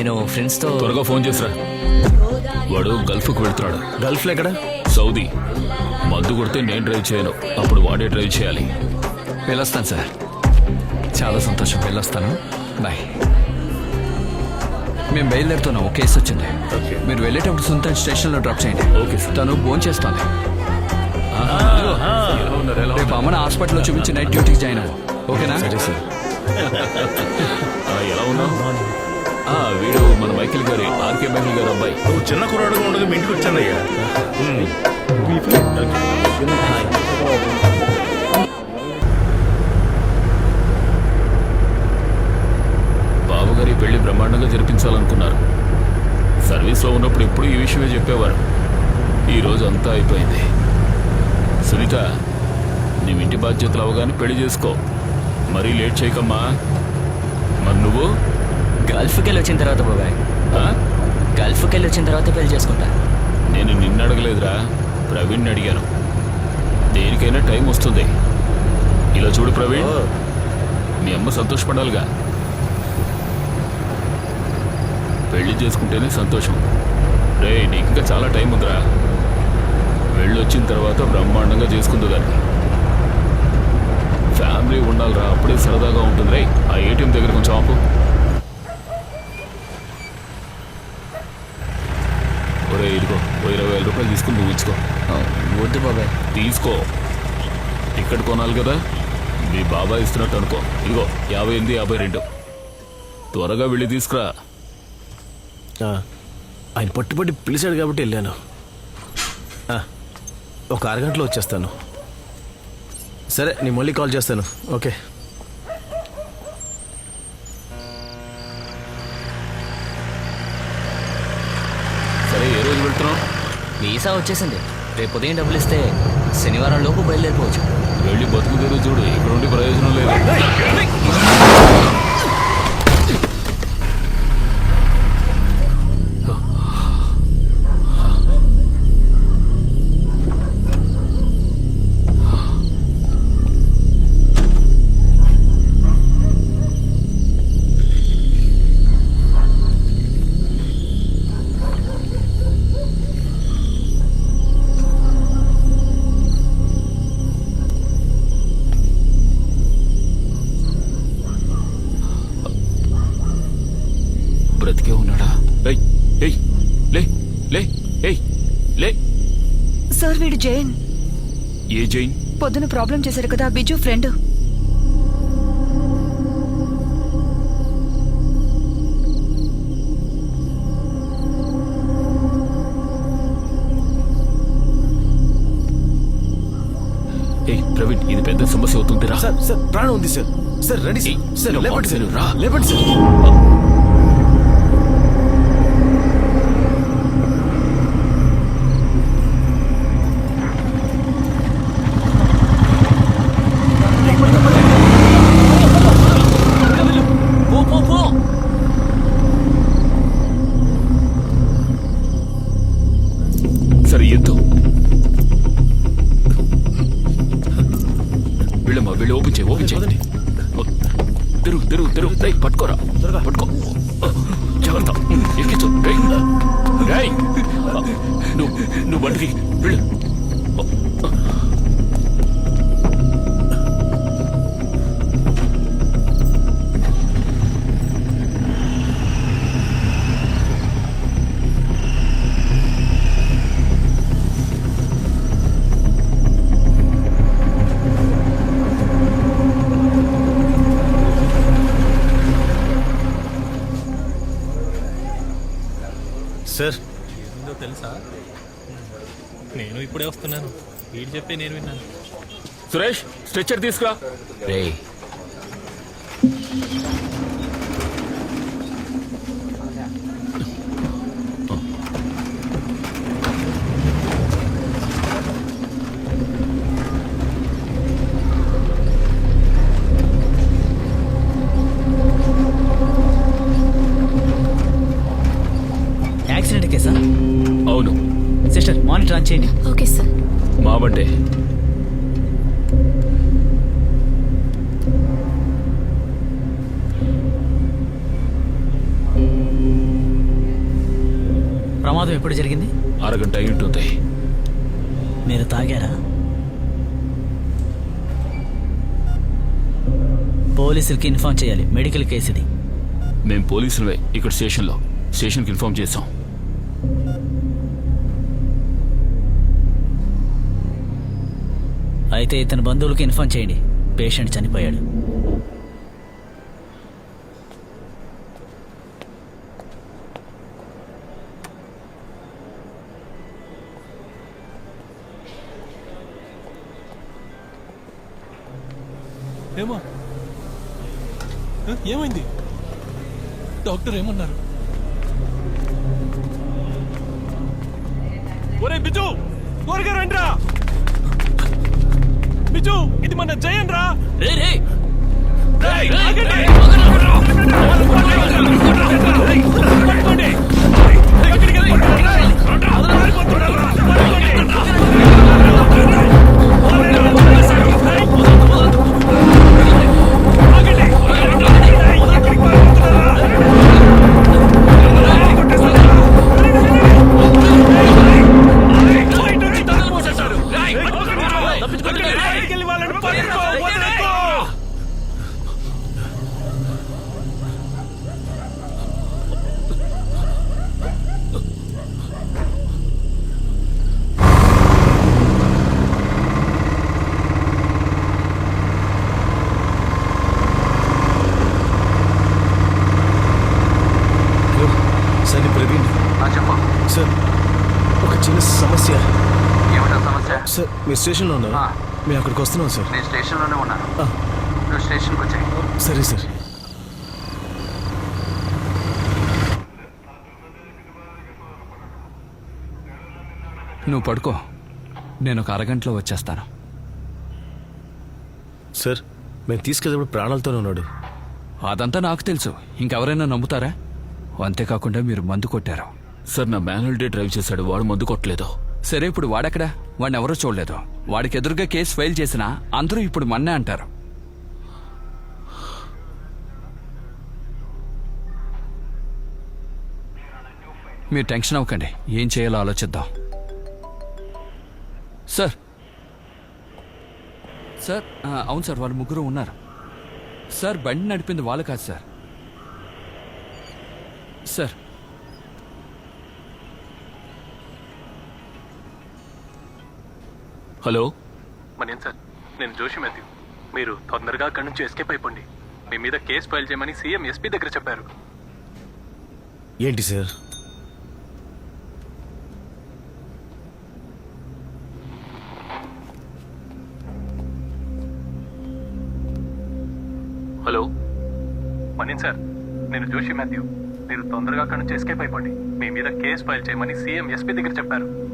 నేను ఫ్రెండ్స్తో త్వరగా ఫోన్ చేసిరా. వాడు గల్ఫ్కు వెళ్తున్నాడు. గల్ఫ్లో ఎక్కడ? సౌదీ. మందు కొడితే నేను డ్రైవ్ చేయను. అప్పుడు వాడే డ్రైవ్ చేయాలి. వెళ్ళొస్తాను సార్. చాలా సంతోషం. వెళ్ళొస్తాను. బాయ్. మేము బయలుదేరుతున్నాం. ఒక కేసు వచ్చింది. మీరు వెళ్ళేటప్పుడు సుల్తాన్ స్టేషన్లో డ్రాప్ చేయండి. sir. తను ఫోన్ చేస్తాను రేపు అమ్మని హాస్పిటల్లో చూపించి నైట్ డ్యూటీకి జాయిన్ అవ్వు ఓకేనా? సరే సార్. ఆ, ఎలా ఉన్నావు? ఆ, వీడు మన మైకిల్ గారి ఆర్కే మైకిల్ గారి అబ్బాయి. నువ్వు చిన్న కుర్రాడుగా ఉండగా మీ ఇంటికి వచ్చానయ్యా బాబు గారి పెళ్ళి బ్రహ్మాండంగా జరిపించాలనుకున్నారు. సర్వీస్లో ఉన్నప్పుడు ఎప్పుడు ఈ విషయమే చెప్పేవారు. ఈ రోజు అంతా అయిపోయింది. సునీత నీ ఇంటి బాధ్యతలు అవగానే పెళ్ళి చేసుకో. మరీ లేట్ చేయకమ్మా. మరి నువ్వు? గల్ఫ్కి వెళ్ళి వచ్చిన తర్వాత బాబాయ్? గల్ఫ్కి వెళ్ళి వచ్చిన తర్వాత పెళ్ళి చేసుకుంటా. నేను నిన్ను అడగలేదురా. ప్రవీణ్ని అడిగాను. దేనికైనా టైం వస్తుంది. ఇలా చూడు ప్రవీణ్. మీ అమ్మ సంతోషపడాలిగా. పెళ్ళి చేసుకుంటేనే సంతోషం. రే నీకు ఇంకా చాలా టైం ఉందిరా. వెళ్ళొచ్చిన తర్వాత బ్రహ్మాండంగా చేసుకుంది దాన్ని. ఫ్యామిలీ ఉండాలిరా అప్పుడే సరదాగా ఉంటుంది. రే ఆ ఏటీఎం దగ్గర కొంచెం ఆపు. ఒరే ఇదిగో ఓ ఇరవై వేల రూపాయలు తీసుకుని నువ్వు ఇచ్చుకో వద్దు బాబాయ్. తీసుకో. టికెట్ కొనాలి కదా? మీ బాబాయ్ ఇస్తున్నట్టు అనుకో. ఇదిగో యాభై ఎనిమిది యాభై రెండు. త్వరగా వెళ్ళి తీసుకురా. ఆ, ఆయన పట్టుబట్టి పిలిచాడు కాబట్టి వెళ్ళాను. ఆ, ఒక అరగంటలో వచ్చేస్తాను. సరే నేను మళ్ళీ కాల్ చేస్తాను. ఓకే. వీసా వచ్చేసింది రేపు ఉదయం డబ్బులు ఇస్తే శనివారం లోపు బయలుదేరిపోవచ్చు. వెళ్ళి బతుకు తెరువు చూడు ఇక్కడ ఉండి ప్రయోజనం లేదు. వీడు జైన్? ఏ జైన్? పొద్దున ప్రాబ్లం చేశారు కదా బిజు ఫ్రెండ్. ఏయ్ ప్రవీణ్ ఇది పెద్ద సమస్య అవుతుంది రా సార్ సార్ ప్రాణం ఉంది sir. Sir ready sir. Sir లేపండి సార్. రా. లేపండి సార్. నువ్వు నువ్వు బండికి వెళ్ళు వస్తున్నాను. వీడు చెప్పే నేను విన్నాను. సురేష్ స్ట్రెచ్చర్ తీసుకురా. రే ఆన్ చేయండి ఓకే సార్. మావంటే ప్రమాదం ఎప్పుడు జరిగింది? అరగంట అయి ఉంటుంది మీరు తాగారా? పోలీసులకి ఇన్ఫార్మ్ చేయాలి. మెడికల్ కేసు ఇది. మేం పోలీసులవే ఇక్కడ స్టేషన్లో. స్టేషన్కి ఇన్ఫార్మ్ చేసాం అయితే ఇతని బంధువులకి ఇన్ఫార్మ్ చేయండి. పేషెంట్ చనిపోయాడు. ఏమో? ఏమైంది? డాక్టర్ ఏమన్నారు? ఒరే బిజు త్వరగా రండిరా! బిజు ఇది మన జయన్ రా రేయ్, ఆగండి. పట్టుకోండి. ఎక్కడికి సార్ మీ స్టేషన్లో ఉన్నారు? ఆ. మేము అక్కడికి వస్తున్నాం సార్. నేను స్టేషన్లోనే ఉన్నాను. ఆ, నువ్వు స్టేషన్కి వచ్చాయి. సరే సార్. నువ్వు పడుకో. నేను ఒక అరగంటలో వచ్చేస్తాను. సార్ మేము తీసుకెళ్ళినప్పుడు ప్రాణాలతోనే ఉన్నాడు. అదంతా నాకు తెలుసు. ఇంకెవరైనా నమ్ముతారా? అంతేకాకుండా మీరు మందు కొట్టారు. సార్ నా మాన్యువల్ డే డ్రైవ్ చేశాడు. వాడు మందు కొట్టలేదు. సరే ఇప్పుడు వాడెక్కడా? వాడిని ఎవరూ చూడలేదు. వాడికి ఎదురుగా కేసు ఫైల్ చేసినా అందరూ ఇప్పుడు మన్నే అంటారు. మీరు టెన్షన్ అవ్వకండి. ఏం చేయాలో ఆలోచిద్దాం. సార్. సార్ అవును సార్ వాళ్ళు ముగ్గురు ఉన్నారు. సార్ బండి నడిపింది వాళ్ళు కాదు సార్. Sir hello. మనేం సార్ నేను జోషి మాథ్యూ. మీరు తొందరగా అక్కడి నుంచి ఎస్కేప్ అయిపోండి. మీ మీద కేసు ఫైల్ చేయమని సీఎం ఎస్పీ దగ్గర చెప్పారు. ఏంటి సార్? హలో. మనీన్ సార్ నేను జోషి మాథ్యూ. మీరు తొందరగా అక్కడి నుంచి ఎస్కేప్ అయిపోండి. మీ మీద కేసు ఫైల్ చేయమని సీఎం ఎస్పీ దగ్గర చెప్పారు.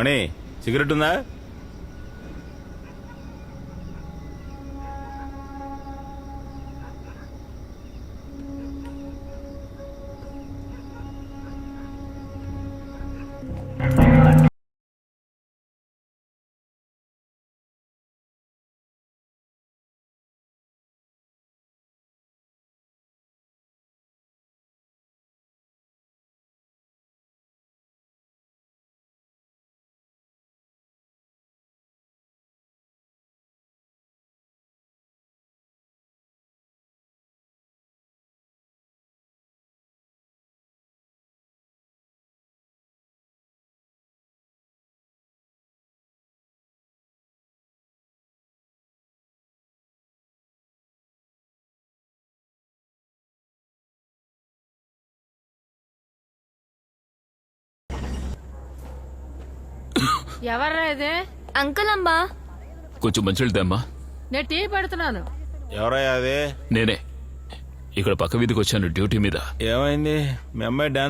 మణి సిగరెట్ ఉందా? ఎవర్రా ఇది? అంకుల్ అమ్మా కొంచెం మంచి తెమ్మా నేను టీ పెడుతున్నాను. ఎవరయ్యా అదే? నేనే. ఇక్కడ పక్క వీధికి వచ్చాను డ్యూటీ మీద. ఏమైంది? మీ అమ్మాయి డాన్స్